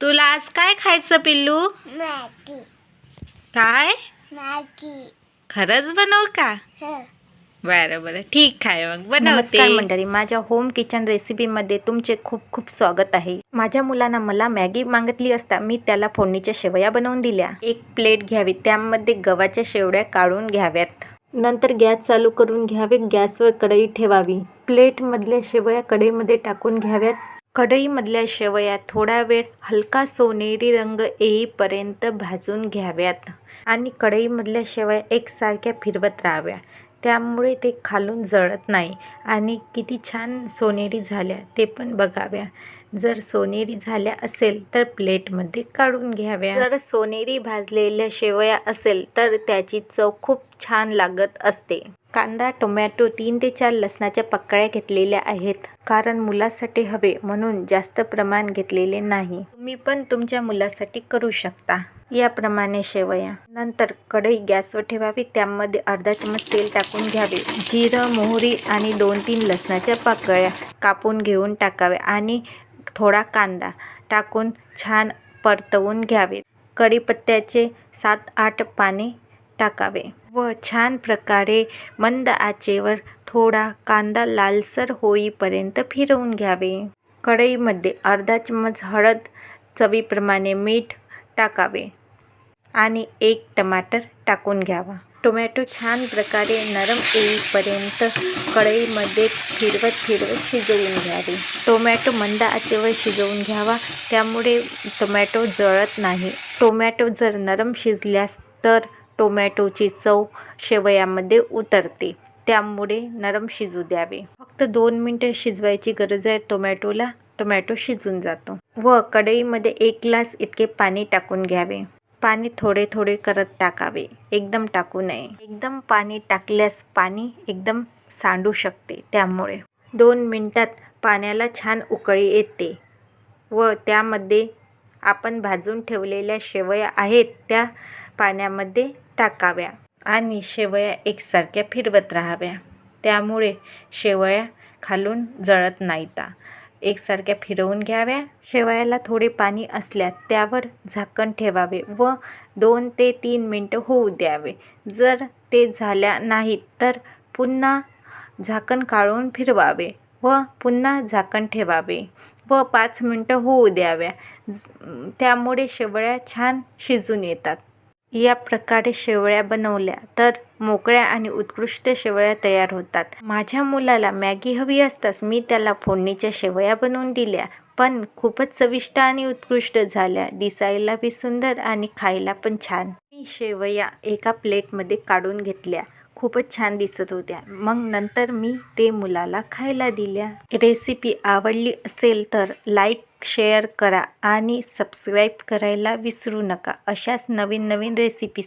तुला आज काय खायचं पिल्लू? मॅगी. काय? मॅगी. खरंच बनव का? हं. बरं बरं. ठीक आहे मग. नमस्कार बनवते मंडळी माझ्या होम किचन रेसिपीमध्ये तुमचे खूप खूप स्वागत आहे. माझ्या मुलांना मला मॅगी मागितली असता मी त्याला फोडणीच्या शेवया बनवून दिल्या. एक प्लेट घ्यावी त्यामध्ये गव्हाच्या शेवड्या काढून घ्याव्यात. नंतर गॅस चालू करून घ्यावे गॅसवर कढई ठेवावी. प्लेटमधल्या शेवया कढईमध्ये टाकून घ्याव्यात. कढईमधल्या शेवया थोडा वेळ हलका सोनेरी रंग येईपर्यंत भाजून घ्याव्यात आणि कढईमधल्या शेवया एकसारख्या फिरवत राहाव्या. त्यामुळे ते खालून जळत नाही आणि किती छान सोनेरी झाल्या ते पण बघाव्या. जर सोनेरी झाल्या असेल तर प्लेटमध्ये काढून घ्याव्या. जर सोनेरी भाजलेल्या शेवया असेल तर त्याची चव खूप छान लागत असते. कांदा टोमॅटो तीन ते चार लसणाच्या पकळ्या घेतलेल्या आहेत. कारण मुलासाठी हवे म्हणून जास्त प्रमाण घेतलेले नाही. तुम्ही पण तुमच्या मुलासाठी करू शकता. याप्रमाणे शेवया. नंतर कढई गॅसवर ठेवावी. त्यामध्ये अर्धा चमच तेल टाकून घ्यावे. जिरं मोहरी आणि दोन तीन लसणाच्या पाकळ्या कापून घेऊन टाकाव्या आणि थोडा कांदा टाकून छान परतवून घ्यावे. कढीपत्त्याचे सात आठ पाने टाकावे व छान प्रकारे मंद आचेवर थोडा कांदा लालसर होईपर्यंत फिरवून घ्यावे. कढईमध्ये अर्धा चम्मच हळद चवीप्रमाणे मीठ टाकावे आणि एक टमाटर टाकून घ्यावा. टोमॅटो छान प्रकारे नरम येईपर्यंत कढईमध्ये फिरवत फिरवत शिजवून घ्यावे टोमॅटो मंद आचेवर शिजवून घ्यावा त्यामुळे टोमॅटो जळत नाही टोमॅटो जर नरम शिजल्यास तर टोमॅटोची चव शेवयामध्ये उतरते त्यामुळे नरम शिजू द्यावे फक्त दोन मिनटं शिजवायची गरज आहे टोमॅटोला टोमॅटो शिजून जातो व कढईमध्ये एक ग्लास इतके पाणी टाकून घ्यावे पाणी थोडे थोडे करत टाकावे. एकदम टाकू नये. एकदम पाणी टाकल्यास पाणी एकदम सांडू शकते. त्यामुळे दोन मिनटात पाण्याला छान उकळी येते व त्यामध्ये आपण भाजून ठेवलेल्या शेवया आहेत त्या पाण्यामध्ये टाकाव्या आणि शेवया एकसारख्या फिरवत राहाव्या. त्यामुळे शेवया खालून जळत नाहीता. एकसारख्या फिरवून घ्याव्या. शेवायाला थोडे पाणी असल्यास त्यावर झाकण ठेवावे व दोन ते तीन मिनटं होऊ द्यावे. जर ते झाल्या नाहीत तर पुन्हा झाकण काढून फिरवावे व पुन्हा झाकण ठेवावे व पाच मिनटं होऊ द्याव्या. ज- त्यामुळे शेवया छान शिजून येतात. या प्रकारे शेवळ्या बनवल्या तर मोकळ्या आणि उत्कृष्ट शेवळ्या तयार होतात. माझ्या मुलाला मॅगी हवी असताच मी त्याला फोडणीच्या शेवया बनवून दिल्या पण खूपच चविष्ट आणि उत्कृष्ट झाल्या. दिसायला बी सुंदर आणि खायला पण छान. मी शेवया एका प्लेटमध्ये काढून घेतल्या. खूपच छान दिसत होत्या. मग नंतर मी ते मुलाला खायला दिल्या. रेसिपी आवडली असेल तर लाईक शेअर करा आणि सबस्क्राईब करायला विसरू नका. अशाच नवीन नवीन रेसिपीसाठी